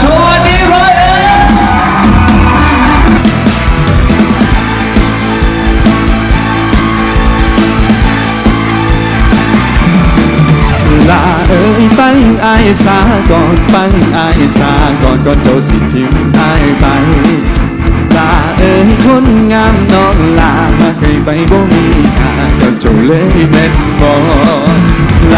สวัสดีร้อยเอ็ดลาเอ้ยฟังไอ้สาก่อนฟังไอ้สาก่อนก่อนเจ้าสิทิมไอ้ายไปลาเอ้ยคนงามน้องลามาเคยไปบ่มีค่าเจ้าเจ้าเลยเม็ดบอ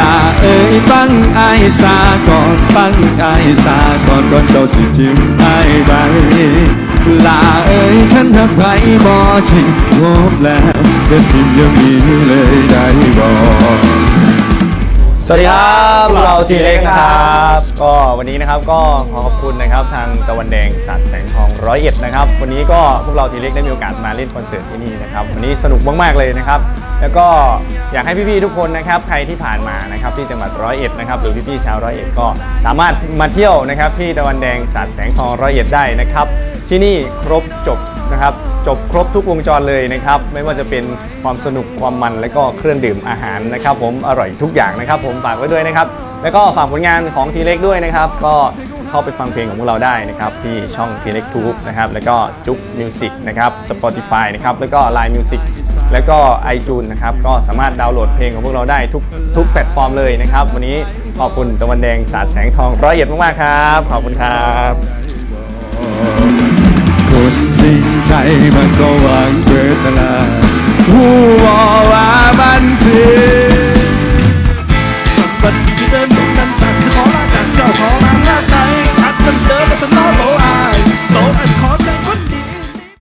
ลาเอ้ยฟังไอ้สาก่อนฟังไอ้สาก่อนก่อนเจ้าสิทิมไอ้ใบลาเอ้ยขันทักใครบ่ทิงงบแล้วเด็ดทิมยังมีเลยได้บ่ สวัสดีครับพวกเราทีเล็กนะครับ ก็วันนี้นะครับก็ขอขอบคุณนะครับทางตะวันแดงสาดแสงทองร้อยเอ็ดนะครับ วันนี้ก็พวกเราทีเล็กได้มีโอกาสมาเล่นคอนเสิร์ตที่นี่นะครับ วันนี้สนุกมากๆเลยนะครับ แล้วก็อยากให้พี่ๆทุกคนนะครับ ใครที่ผ่านมานะครับที่จังหวัดร้อยเอ็ดนะครับหรือพี่ๆชาวร้อยเอ็ดก็สามารถมาเที่ยวนะครับที่ตะวันแดงสาดแสงทองร้อยเอ็ดได้นะครับ ที่นี่ครบจบนะครับ จบครบทุกวงจรเลยนะครับ ไม่ว่าจะเป็นความสนุกความมันและก็เครื่องดื่มอาหารนะครับ ผมอร่อยทุกอย่างนะครับ ผมฝากไว้ด้วยนะครับ แล้วก็ฝากผลงานของทีเล็กด้วยนะครับ ก็เข้าไปฟังเพลงของพวกเราได้นะครับ ที่ช่องทีเล็กทูบนะครับแล้วก็จุ๊บมิวสิกนะครับ Spotify นะครับแล้วก็ Line Music แล้วก็ iTunes นะครับก็สามารถดาวน์โหลดเพลงของพวกเราได้ทุกทุกแพลตฟอร์มเลยนะครับ วันนี้ขอบคุณตะวันแดงสาดแสงทองร้อยเอ็ดมากๆครับ ขอบคุณครับ คนจริ